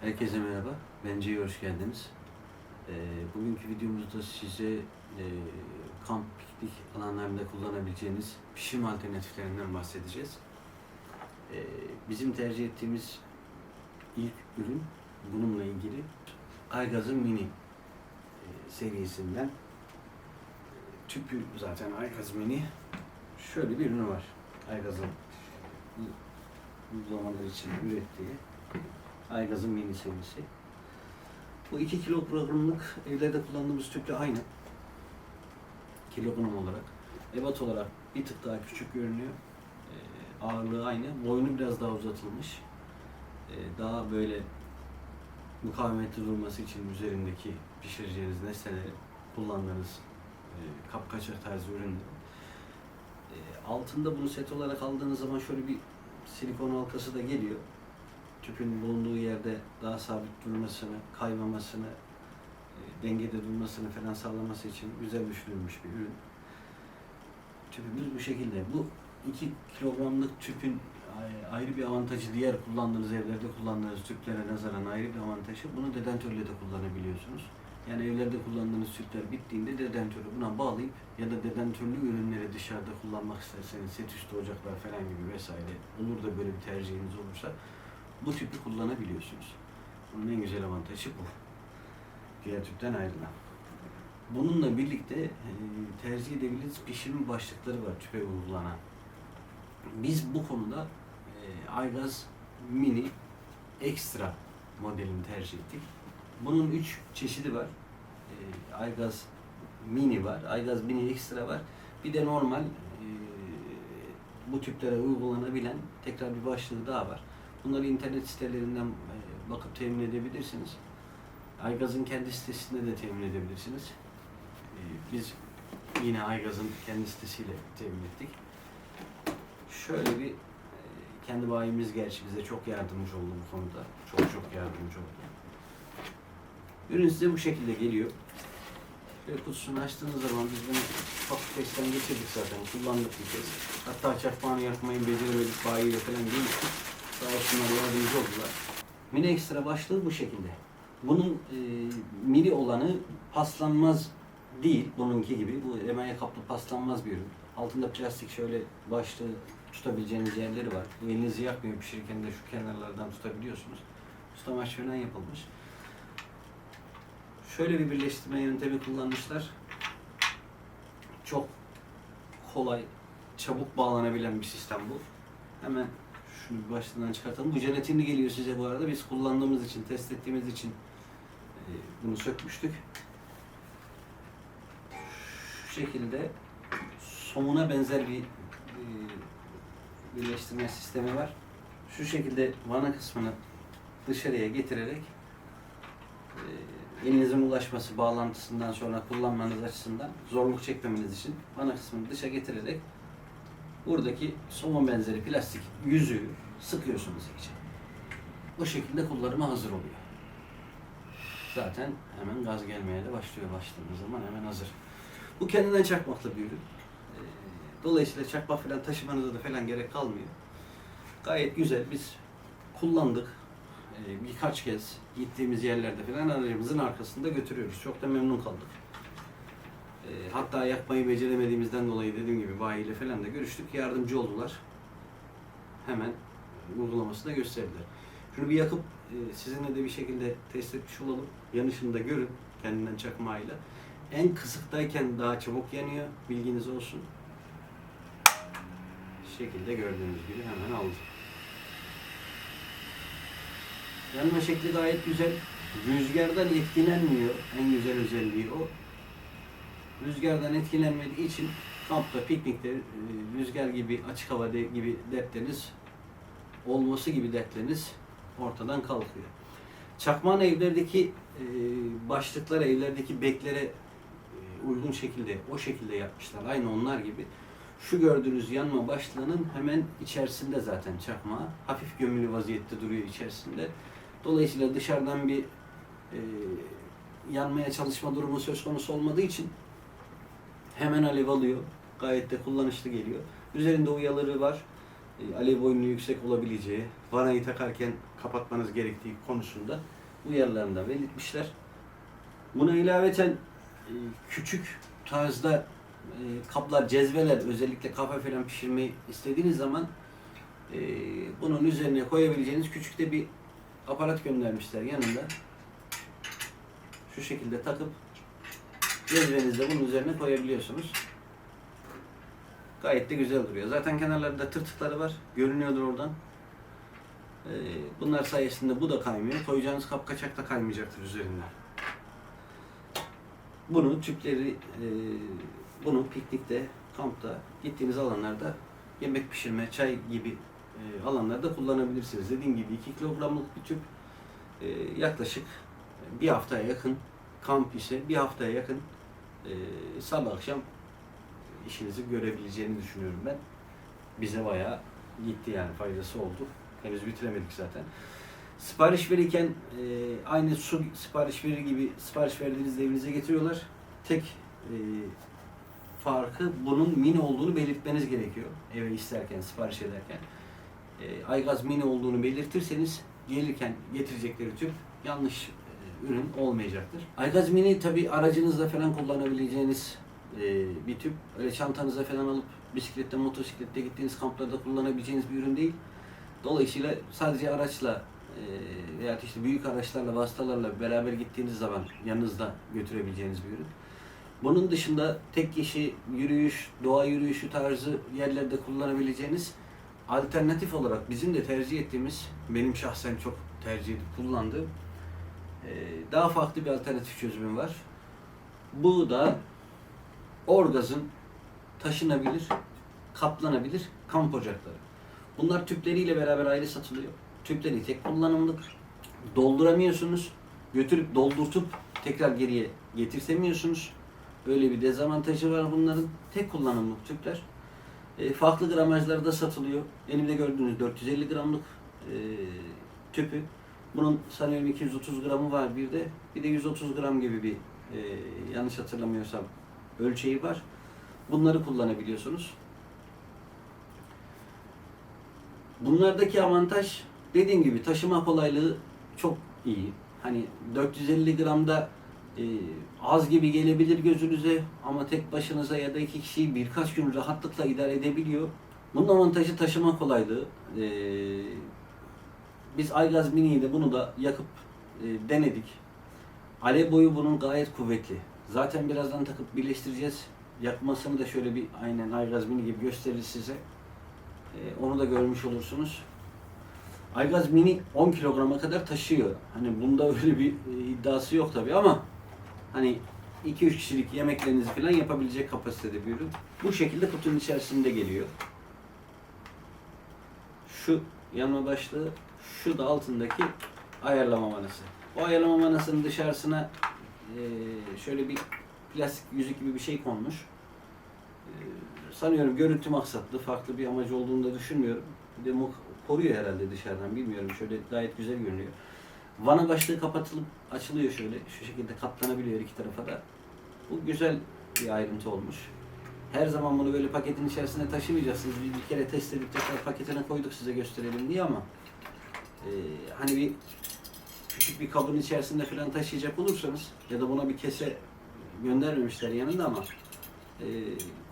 Herkese merhaba. Bence'ye hoş geldiniz. Ee, bugünkü videomuzda size e, kamp, piknik alanlarında kullanabileceğiniz pişirme alternatiflerinden bahsedeceğiz. Ee, bizim tercih ettiğimiz ilk ürün bununla ilgili Aygaz'ın Mini e, serisinden. Tüpü zaten Aygaz Mini. Şöyle bir ürünü var. Aygaz'ın uygulamalar için ürettiği Aygaz'ın mini serisi. Bu 2 kilogramlık evlerde kullandığımız tüple aynı. Kilogram olarak. Ebat olarak bir tık daha küçük görünüyor. Ee, ağırlığı aynı. Boynu biraz daha uzatılmış. Ee, daha böyle mukavemetli durması için üzerindeki pişireceğiniz nesneleri kullandığınız e, kapkaçak tarzı ürünler. E, altında bunu set olarak aldığınız zaman şöyle bir silikon halkası da geliyor tüpün bulunduğu yerde daha sabit durmasını, kaymamasını, e, dengede durmasını falan sağlaması için güzel düşünülmüş bir ürün. Tüpümüz bu şekilde. Bu 2 kilogramlık tüpün ay- ayrı bir avantajı diğer kullandığınız evlerde kullandığınız tüplere nazaran ayrı bir avantajı bunu dedentörle de kullanabiliyorsunuz. Yani evlerde kullandığınız tüpler bittiğinde dedentörü buna bağlayıp ya da dedentörlü ürünleri dışarıda kullanmak isterseniz set üstü ocaklar falan gibi vesaire olur da böyle bir tercihiniz olursa bu tüpü kullanabiliyorsunuz. Bunun en güzel avantajı bu. Diğer tüpten ayrılan. Bununla birlikte e, tercih edebiliriz pişirme başlıkları var tüpe uygulanan. Biz bu konuda e, Aygaz Mini Extra modelini tercih ettik. Bunun üç çeşidi var. E, Aygaz Mini var, Aygaz Mini Extra var. Bir de normal bu tüplere uygulanabilen tekrar bir başlığı daha var. Bunları internet sitelerinden e, bakıp temin edebilirsiniz. Aygaz'ın kendi sitesinde de temin edebilirsiniz. E, Biz yine Aygaz'ın kendi sitesiyle temin ettik. Şöyle bir e, kendi bayimiz gerçi bize çok yardımcı oldu bu konuda. Çok çok yardımcı oldu. Ürün size bu şekilde geliyor. Şöyle kutusunu açtığınız zaman biz bunu ufak testten geçirdik zaten. Kullandık bir kez. Hatta çakmağını yakmayı beceremedik bayiyle falan değiştik. Sağ olsunlar yardımcı oldular. Mini ekstra başlığı bu şekilde. Bunun e, mini olanı paslanmaz değil bununki gibi. Bu emeğe kaplı paslanmaz bir ürün. Altında plastik şöyle başlığı tutabileceğiniz yerleri var. Bu elinizi yakmıyor pişirirken de şu kenarlardan tutabiliyorsunuz. Tutamaç falan yapılmış. Şöyle bir birleştirme yöntemi kullanmışlar. Çok kolay, çabuk bağlanabilen bir sistem bu. Hemen şunu başlığından çıkartalım. Bu jelatinli geliyor size bu arada. Biz kullandığımız için, test ettiğimiz için e, bunu sökmüştük. Şu şekilde somuna benzer bir e, birleştirme sistemi var. Şu şekilde vana kısmını dışarıya getirerek e, elinizin ulaşması bağlantısından sonra kullanmanız açısından zorluk çekmemeniz için vana kısmını dışa getirerek buradaki somon benzeri plastik yüzüğü sıkıyorsunuz iyice. Bu şekilde kullanıma hazır oluyor. Zaten hemen gaz gelmeye de başlıyor başladığınız zaman hemen hazır. Bu kendinden çakmaklı bir ürün. Ee, Dolayısıyla çakmak falan taşımanıza da falan gerek kalmıyor. Gayet güzel. Biz kullandık. Ee, Birkaç kez gittiğimiz yerlerde falan aracımızın arkasında götürüyoruz. Çok da memnun kaldık. Ee, Hatta yakmayı beceremediğimizden dolayı dediğim gibi bayiyle falan da görüştük. Yardımcı oldular. Hemen uygulaması da gösterdiler. Şunu bir yakıp e, sizinle de bir şekilde test etmiş olalım. Yanışını da görün kendinden çakmağıyla. En kısıktayken daha çabuk yanıyor. Bilginiz olsun. Şu şekilde gördüğünüz gibi hemen aldı. Yanma şekli gayet güzel. Rüzgardan etkilenmiyor. En güzel özelliği o. Rüzgardan etkilenmediği için kampta, piknikte e, rüzgar gibi, açık hava gibi dertleriniz olması gibi dertleriniz ortadan kalkıyor. Çakmağın evlerdeki e, başlıklara, evlerdeki beklere e, uygun şekilde, o şekilde yapmışlar. Aynı onlar gibi. Şu gördüğünüz yanma başlığının hemen içerisinde zaten çakmağı. Hafif gömülü vaziyette duruyor içerisinde. Dolayısıyla dışarıdan bir e, yanmaya çalışma durumu söz konusu olmadığı için hemen alev alıyor. Gayet de kullanışlı geliyor. Üzerinde uyaları var. e, alev boyunun yüksek olabileceği, vanayı takarken kapatmanız gerektiği konusunda uyarılarını da belirtmişler. Buna ilaveten e, küçük tarzda e, kaplar, cezveler özellikle kafe falan pişirmeyi istediğiniz zaman bunun üzerine koyabileceğiniz küçük de bir aparat göndermişler yanında. Şu şekilde takıp cezvenizi de bunun üzerine koyabiliyorsunuz. Gayet de güzel duruyor. Zaten kenarlarında tırtıkları var. Görünüyordur oradan. Ee, bunlar sayesinde bu da kaymıyor. Koyacağınız kap kaçak da kaymayacaktır üzerinden. Bunu tüpleri, e, bunu piknikte, kampta, gittiğiniz alanlarda yemek pişirme, çay gibi e, alanlarda kullanabilirsiniz. Dediğim gibi 2 kilogramlık bir tüp e, yaklaşık bir haftaya yakın kamp ise bir haftaya yakın e, sabah akşam işinizi görebileceğini düşünüyorum ben. Bize bayağı gitti yani faydası oldu. Henüz bitiremedik zaten. Sipariş verirken e, aynı su sipariş verir gibi sipariş verdiğinizde evinize getiriyorlar. Tek e, farkı bunun mini olduğunu belirtmeniz gerekiyor eve isterken, sipariş ederken. E, Aygaz mini olduğunu belirtirseniz gelirken getirecekleri tüp yanlış ürün olmayacaktır. Aygaz mini tabi aracınızda falan kullanabileceğiniz e, bir tüp. Öyle çantanıza falan alıp bisiklette, motosiklette gittiğiniz kamplarda kullanabileceğiniz bir ürün değil. Dolayısıyla sadece araçla e, veya işte büyük araçlarla, vasıtalarla beraber gittiğiniz zaman yanınızda götürebileceğiniz bir ürün. Bunun dışında tek kişi yürüyüş, doğa yürüyüşü tarzı yerlerde kullanabileceğiniz alternatif olarak bizim de tercih ettiğimiz, benim şahsen çok tercih edip kullandığım daha farklı bir alternatif çözümüm var. Bu da Orgaz'ın taşınabilir, katlanabilir kamp ocakları. Bunlar tüpleriyle beraber ayrı satılıyor. Tüpleri tek kullanımlık. Dolduramıyorsunuz. Götürüp doldurtup tekrar geriye getirsemiyorsunuz. Böyle bir dezavantajı var bunların. Tek kullanımlık tüpler. E, farklı gramajlarda satılıyor. Elimde gördüğünüz 450 gramlık e, tüpü. Bunun sanıyorum 230 gramı var bir de. Bir de 130 gram gibi bir e, yanlış hatırlamıyorsam ölçeği var. Bunları kullanabiliyorsunuz. Bunlardaki avantaj dediğim gibi taşıma kolaylığı çok iyi. Hani 450 gramda e, az gibi gelebilir gözünüze ama tek başınıza ya da iki kişiyi birkaç gün rahatlıkla idare edebiliyor. Bunun avantajı taşıma kolaylığı. E, biz Aygaz Mini'yi de bunu da yakıp e, denedik. Alev boyu bunun gayet kuvvetli. Zaten birazdan takıp birleştireceğiz. Yakmasını da şöyle bir aynen Aygaz Mini gibi gösterir size. Ee, onu da görmüş olursunuz. Aygaz Mini 10 kilograma kadar taşıyor. Hani bunda öyle bir e, iddiası yok tabi ama hani 2-3 kişilik yemeklerinizi falan yapabilecek kapasitede bir ürün. Bu şekilde kutunun içerisinde geliyor. Şu yanma başlığı, şu da altındaki ayarlama manası. O ayarlama manasının dışarısına e, şöyle bir plastik yüzük gibi bir şey konmuş. E, sanıyorum görüntü maksatlı, farklı bir amacı olduğunu da düşünmüyorum. Bir de koruyor herhalde dışarıdan bilmiyorum. Şöyle gayet güzel görünüyor. Vana başlığı kapatılıp açılıyor şöyle. Şu şekilde katlanabiliyor iki tarafa da. Bu güzel bir ayrıntı olmuş. Her zaman bunu böyle paketin içerisine taşımayacaksınız. Biz bir kere test edip tekrar paketine koyduk size gösterelim diye ama e, hani bir küçük bir kabın içerisinde falan taşıyacak olursanız ya da buna bir kese göndermemişler yanında ama e,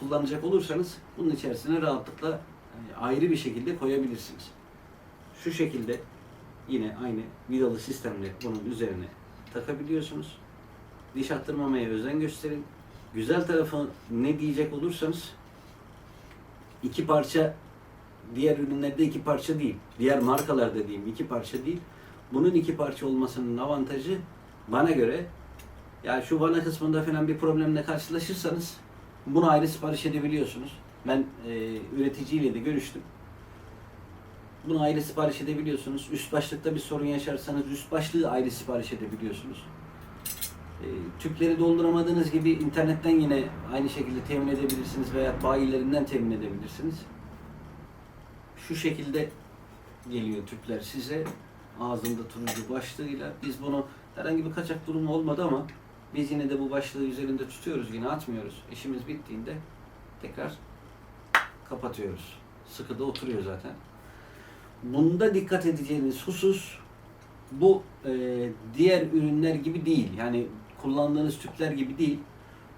kullanacak olursanız bunun içerisine rahatlıkla e, ayrı bir şekilde koyabilirsiniz. Şu şekilde yine aynı vidalı sistemle bunun üzerine takabiliyorsunuz. Diş attırmamaya özen gösterin. Güzel tarafı ne diyecek olursanız iki parça diğer ürünlerde iki parça değil. Diğer markalar dediğim iki parça değil. Bunun iki parça olmasının avantajı bana göre ya şu vana kısmında falan bir problemle karşılaşırsanız bunu ayrı sipariş edebiliyorsunuz. Ben e, üreticiyle de görüştüm. Bunu ayrı sipariş edebiliyorsunuz. Üst başlıkta bir sorun yaşarsanız üst başlığı ayrı sipariş edebiliyorsunuz. E, tüpleri dolduramadığınız gibi internetten yine aynı şekilde temin edebilirsiniz veya bayilerinden temin edebilirsiniz. Şu şekilde geliyor tüpler size ağzında turuncu başlığıyla. Biz bunu herhangi bir kaçak durumu olmadı ama biz yine de bu başlığı üzerinde tutuyoruz yine atmıyoruz. İşimiz bittiğinde tekrar kapatıyoruz. sıkı da oturuyor zaten. Bunda dikkat edeceğiniz husus bu e, diğer ürünler gibi değil. Yani kullandığınız tüpler gibi değil.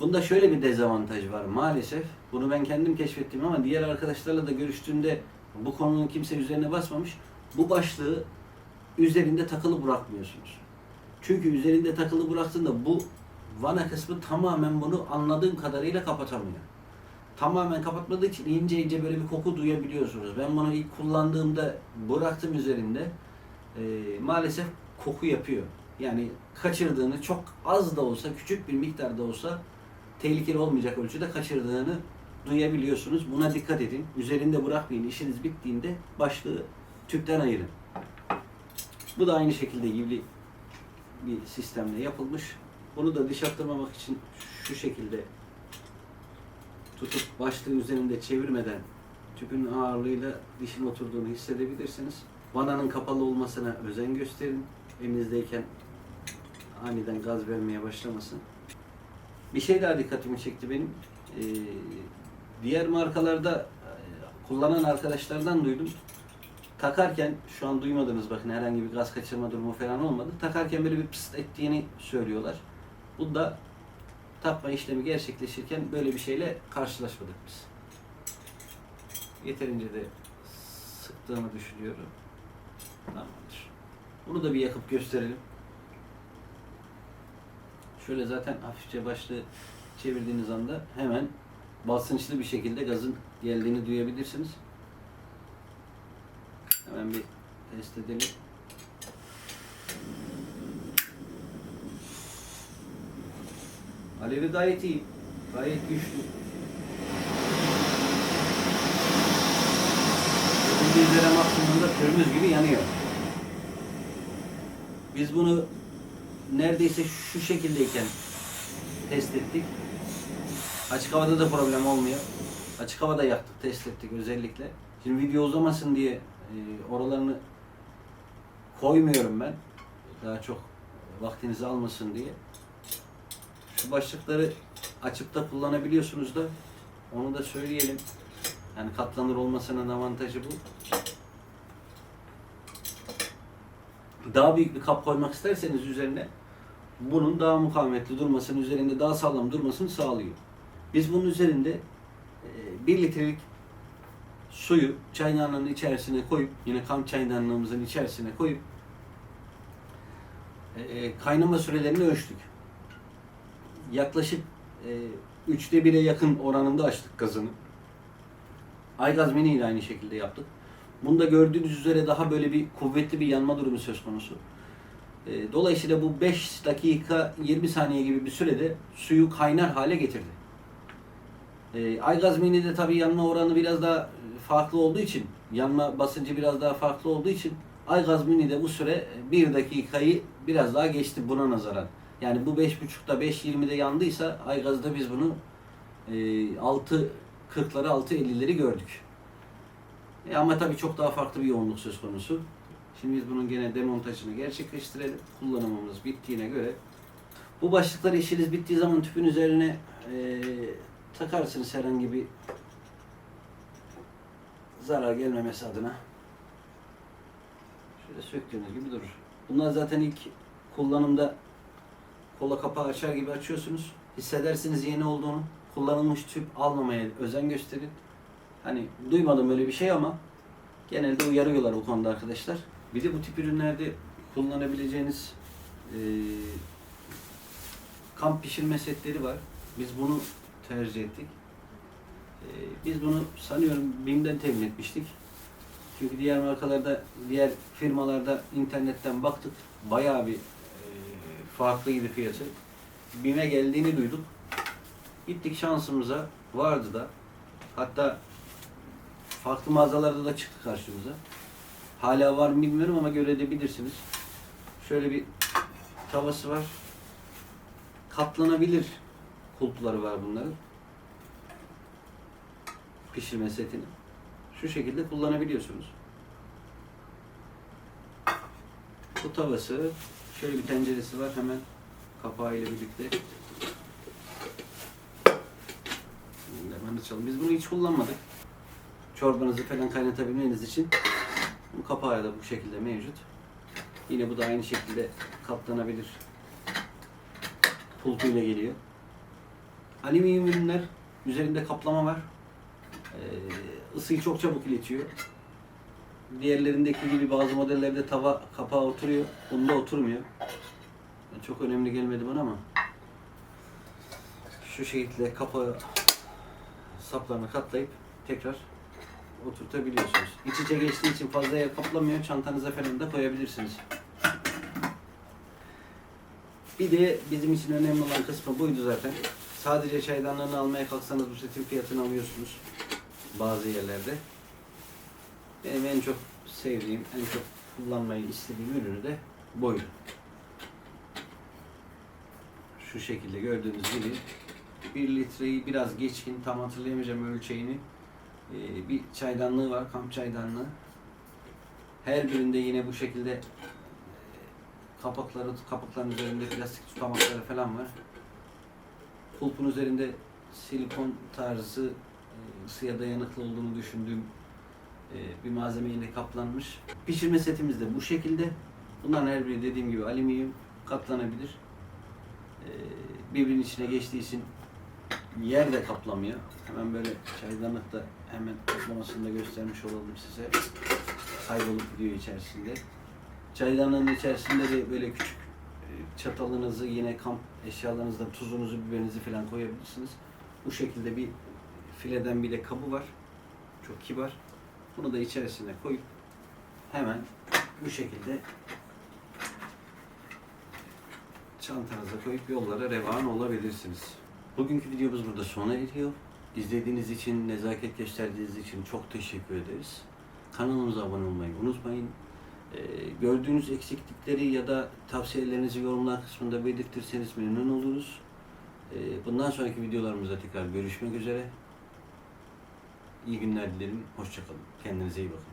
Bunda şöyle bir dezavantaj var maalesef. Bunu ben kendim keşfettim ama diğer arkadaşlarla da görüştüğümde bu konunun kimse üzerine basmamış. Bu başlığı üzerinde takılı bırakmıyorsunuz. Çünkü üzerinde takılı bıraktığında bu vana kısmı tamamen bunu anladığım kadarıyla kapatamıyor. Tamamen kapatmadığı için ince ince böyle bir koku duyabiliyorsunuz. Ben bunu ilk kullandığımda bıraktım üzerinde. Ee, maalesef koku yapıyor. Yani kaçırdığını çok az da olsa, küçük bir miktarda olsa tehlikeli olmayacak ölçüde kaçırdığını duyabiliyorsunuz. Buna dikkat edin. Üzerinde bırakmayın. İşiniz bittiğinde başlığı tüpten ayırın. Bu da aynı şekilde gibi bir sistemle yapılmış. Bunu da diş attırmamak için şu şekilde tutup başlığı üzerinde çevirmeden tüpün ağırlığıyla dişin oturduğunu hissedebilirsiniz. Vananın kapalı olmasına özen gösterin. Elinizdeyken aniden gaz vermeye başlamasın. Bir şey daha dikkatimi çekti benim. Ee, diğer markalarda e, kullanan arkadaşlardan duydum. Takarken, şu an duymadınız bakın herhangi bir gaz kaçırma durumu falan olmadı. Takarken böyle bir pıst ettiğini söylüyorlar. Bu da takma işlemi gerçekleşirken böyle bir şeyle karşılaşmadık biz. Yeterince de sıktığımı düşünüyorum. Tamamdır. Bunu da bir yakıp gösterelim. Şöyle zaten hafifçe başlığı çevirdiğiniz anda hemen basınçlı bir şekilde gazın geldiğini duyabilirsiniz. Hemen bir test edelim. Alevi gayet iyi. Gayet güçlü. Şimdi üzere maksimumda pürmüz gibi yanıyor. Biz bunu neredeyse şu şekildeyken test ettik. Açık havada da problem olmuyor. Açık havada yaktık, test ettik özellikle. Şimdi video uzamasın diye e, oralarını koymuyorum ben. Daha çok vaktinizi almasın diye. Şu başlıkları açıp da kullanabiliyorsunuz da onu da söyleyelim. Yani katlanır olmasının avantajı bu. Daha büyük bir kap koymak isterseniz üzerine bunun daha mukavemetli durmasını, üzerinde daha sağlam durmasını sağlıyor. Biz bunun üzerinde 1 litrelik suyu çaydanlığın içerisine koyup yine kam çaydanlığımızın içerisine koyup e, kaynama sürelerini ölçtük. Yaklaşık e, üçte bire yakın oranında açtık gazını. Aygaz mini ile aynı şekilde yaptık. Bunda gördüğünüz üzere daha böyle bir kuvvetli bir yanma durumu söz konusu. E, Dolayısıyla bu 5 dakika 20 saniye gibi bir sürede suyu kaynar hale getirdi. E, Aygaz Mini'de tabii yanma oranı biraz daha farklı olduğu için, yanma basıncı biraz daha farklı olduğu için Aygaz Mini'de bu süre 1 dakikayı biraz daha geçti buna nazaran. Yani bu 5.5'da 5.20'de yandıysa Aygaz'da biz bunu e, 6.40'ları 6.50'leri gördük. E, ama tabii çok daha farklı bir yoğunluk söz konusu. Şimdi biz bunun gene demontajını gerçekleştirelim. Kullanımımız bittiğine göre. Bu başlıkları işiniz bittiği zaman tüpün üzerine e, takarsınız herhangi bir zarar gelmemesi adına. Şöyle söktüğünüz gibi durur. Bunlar zaten ilk kullanımda kola kapağı açar gibi açıyorsunuz. Hissedersiniz yeni olduğunu. Kullanılmış tüp almamaya özen gösterin. Hani duymadım öyle bir şey ama genelde uyarıyorlar bu konuda arkadaşlar. Bir de bu tip ürünlerde kullanabileceğiniz e, kamp pişirme setleri var. Biz bunu tercih ettik. E, biz bunu sanıyorum BİM'den temin etmiştik. Çünkü diğer markalarda, diğer firmalarda internetten baktık. Bayağı bir e, farklıydı fiyatı. BİM'e geldiğini duyduk. Gittik şansımıza vardı da. Hatta farklı mağazalarda da çıktı karşımıza. Hala var mı bilmiyorum ama görebilirsiniz. Şöyle bir tavası var. Katlanabilir kulpları var bunların. Pişirme setini. Şu şekilde kullanabiliyorsunuz. Bu tavası, şöyle bir tenceresi var hemen kapağı ile birlikte. Hemen açalım. Biz bunu hiç kullanmadık. çorbanızı falan kaynatabilmeniz için bu kapağı da bu şekilde mevcut. Yine bu da aynı şekilde katlanabilir. Pultuyla geliyor. Alüminyum ürünler üzerinde kaplama var. Ee, ısıyı çok çabuk iletiyor. Diğerlerindeki gibi bazı modellerde tava kapağı oturuyor. Bunda oturmuyor. Çok önemli gelmedi bana ama şu şekilde kapağı saplarını katlayıp tekrar oturtabiliyorsunuz. İç içe geçtiği için fazla yer kaplamıyor. Çantanıza falan da koyabilirsiniz. Bir de bizim için önemli olan kısmı buydu zaten. Sadece çaydanlığını almaya kalksanız bu setin fiyatını alıyorsunuz bazı yerlerde. Benim en çok sevdiğim, en çok kullanmayı istediğim ürünü de buydu. Şu şekilde gördüğünüz gibi 1 litreyi biraz geçkin, tam hatırlayamayacağım ölçeğini. Ee, bir çaydanlığı var, kamp çaydanlığı. Her birinde yine bu şekilde e, kapakları, kapakların üzerinde plastik tutamakları falan var. Pulpun üzerinde silikon tarzı e, ısıya dayanıklı olduğunu düşündüğüm e, bir malzemeyle kaplanmış. Pişirme setimiz de bu şekilde. Bunların her biri dediğim gibi alüminyum katlanabilir. E, birbirinin içine geçtiği için yer de kaplamıyor. Hemen böyle çaydanlıkta hemen kaplamasını da göstermiş olalım size. Kaybolup gidiyor içerisinde. Çaydanlığın içerisinde de böyle küçük çatalınızı yine kamp eşyalarınızda tuzunuzu, biberinizi falan koyabilirsiniz. Bu şekilde bir fileden bir de kabı var. Çok kibar. Bunu da içerisine koyup hemen bu şekilde çantanıza koyup yollara revan olabilirsiniz. Bugünkü videomuz burada sona eriyor. İzlediğiniz için, nezaket gösterdiğiniz için çok teşekkür ederiz. Kanalımıza abone olmayı unutmayın. Ee, gördüğünüz eksiklikleri ya da tavsiyelerinizi yorumlar kısmında belirtirseniz memnun oluruz. Ee, bundan sonraki videolarımızda tekrar görüşmek üzere. İyi günler dilerim. Hoşçakalın. Kendinize iyi bakın.